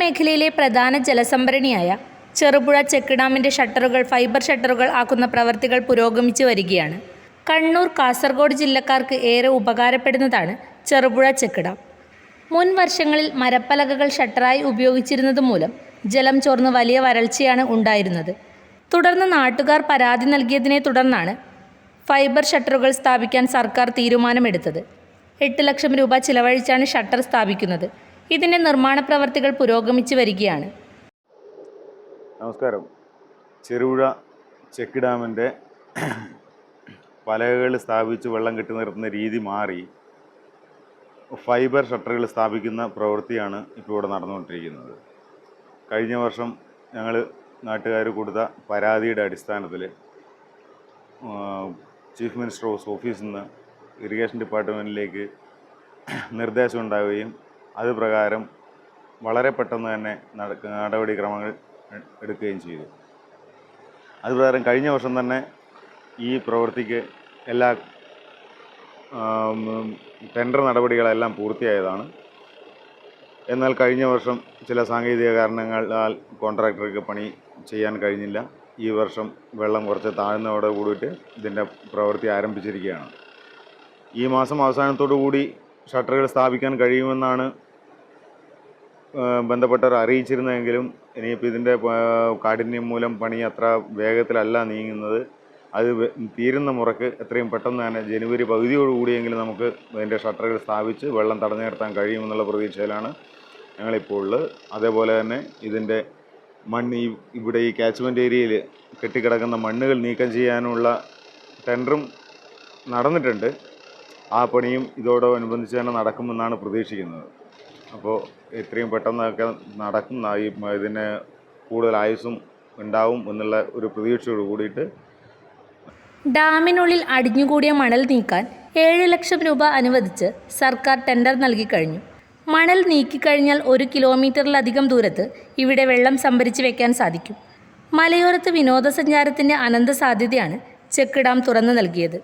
മേഖലയിലെ പ്രധാന ജലസംഭരണിയായ ചെറുപുഴ ചെക്ക് ഡാമിന്റെ ഷട്ടറുകൾ ഫൈബർ ഷട്ടറുകൾ ആക്കുന്ന പ്രവർത്തികൾ പുരോഗമിച്ചു വരികയാണ്. കണ്ണൂർ കാസർഗോഡ് ജില്ലക്കാർക്ക് ഏറെ ഉപകാരപ്പെടുന്നതാണ് ചെറുപുഴ ചെക്ക് ഡാം മുൻ വർഷങ്ങളിൽ മരപ്പലകകൾ ഷട്ടറായി ഉപയോഗിച്ചിരുന്നത് മൂലം ജലം ചോർന്ന് വലിയ വരൾച്ചയാണ് ഉണ്ടായിരുന്നത്. തുടർന്ന് നാട്ടുകാർ പരാതി നൽകിയതിനെ തുടർന്നാണ് ഫൈബർ ഷട്ടറുകൾ സ്ഥാപിക്കാൻ സർക്കാർ തീരുമാനമെടുത്തത്. എട്ട് ലക്ഷം രൂപ ചിലവഴിച്ചാണ് ഷട്ടർ സ്ഥാപിക്കുന്നത്. ഇതിന്റെ നിർമ്മാണ പ്രവർത്തികൾ പുരോഗമിച്ചു വരികയാണ്. നമസ്കാരം. ചെറുപുഴ ചെക്ക് ഡാമിന്റെ പലകകൾ സ്ഥാപിച്ച് വെള്ളം കെട്ടി നിർത്തുന്ന രീതി മാറി ഫൈബർ ഷട്ടറുകൾ സ്ഥാപിക്കുന്ന പ്രവൃത്തിയാണ് ഇപ്പോൾ ഇവിടെ നടന്നുകൊണ്ടിരിക്കുന്നത്. കഴിഞ്ഞ വർഷം ഞങ്ങൾ നാട്ടുകാർ കൊടുത്ത പരാതിയുടെ അടിസ്ഥാനത്തിൽ ചീഫ് മിനിസ്റ്റർ ഓഫ് ഓഫീസിൽ നിന്ന് ഇറിഗേഷൻ ഡിപ്പാർട്ട്മെന്റിലേക്ക് നിർദ്ദേശം ഉണ്ടാവുകയും അത് പ്രകാരം വളരെ പെട്ടെന്ന് തന്നെ നടപടിക്രമങ്ങൾ എടുക്കുകയും ചെയ്തു. അതുപ്രകാരം കഴിഞ്ഞ വർഷം തന്നെ ഈ പ്രവൃത്തിക്ക് എല്ലാ ടെൻഡർ നടപടികളെല്ലാം പൂർത്തിയായതാണ്. എന്നാൽ കഴിഞ്ഞ വർഷം ചില സാങ്കേതിക കാരണങ്ങളാൽ കോൺട്രാക്ടർക്ക് പണി ചെയ്യാൻ കഴിഞ്ഞില്ല. ഈ വർഷം വെള്ളം കുറച്ച് താഴ്ന്നതോടെ കൂടിയിട്ട് ഇതിന്റെ പ്രവൃത്തി ആരംഭിച്ചിരിക്കുകയാണ്. ഈ മാസം അവസാനത്തോടു കൂടി ഷട്ടറുകൾ സ്ഥാപിക്കാൻ കഴിയുമെന്നാണ് ബന്ധപ്പെട്ടവർ അറിയിച്ചിരുന്നതെങ്കിലും ഇനിയിപ്പോൾ ഇതിന്റെ കാഠിന്യം മൂലം പണി അത്ര വേഗത്തിലല്ല നീങ്ങുന്നത്. അത് തീരുന്ന മുറക്ക് എത്രയും പെട്ടെന്ന് തന്നെ ജനുവരി പകുതിയോടുകൂടിയെങ്കിലും നമുക്ക് ഇതിന്റെ ഷട്ടറുകൾ സ്ഥാപിച്ച് വെള്ളം തടഞ്ഞു നിർത്താൻ കഴിയുമെന്നുള്ള പ്രതീക്ഷയിലാണ് ഞങ്ങളിപ്പോൾ ഉള്ളത്. അതേപോലെ തന്നെ ഇതിന്റെ മണ്ണ് ഈ ഇവിടെ ഈ കാച്ച്മെന്റ് ഏരിയയിൽ കെട്ടിക്കിടക്കുന്ന മണ്ണുകൾ നീക്കം ചെയ്യാനുള്ള ടെൻഡറും നടന്നിട്ടുണ്ട്. ആ പണിയും ഇതോടനുബന്ധിച്ച് തന്നെ നടക്കുമെന്നാണ് പ്രതീക്ഷിക്കുന്നത്. അപ്പോൾ എത്രയും പെട്ടെന്നൊക്കെ നടക്കുന്ന ഈ ഇതിന് കൂടുതൽ ആയുസ്സും ഉണ്ടാവും എന്നുള്ള ഒരു പ്രതീക്ഷയോട് കൂടിയിട്ട് ഡാമിനുള്ളിൽ അടിഞ്ഞുകൂടിയ മണൽ നീക്കാൻ ഏഴ് ലക്ഷം രൂപ അനുവദിച്ച് സർക്കാർ ടെൻഡർ നൽകിക്കഴിഞ്ഞു മണൽ നീക്കിക്കഴിഞ്ഞാൽ ഒരു കിലോമീറ്ററിലധികം ദൂരത്ത് ഇവിടെ വെള്ളം സംഭരിച്ചു വെക്കാൻ സാധിക്കും. മലയോരത്ത് വിനോദസഞ്ചാരത്തിന്റെ അനന്ത സാധ്യതയാണ് ചെക്ക് ഡാം തുറന്നു നൽകിയത്.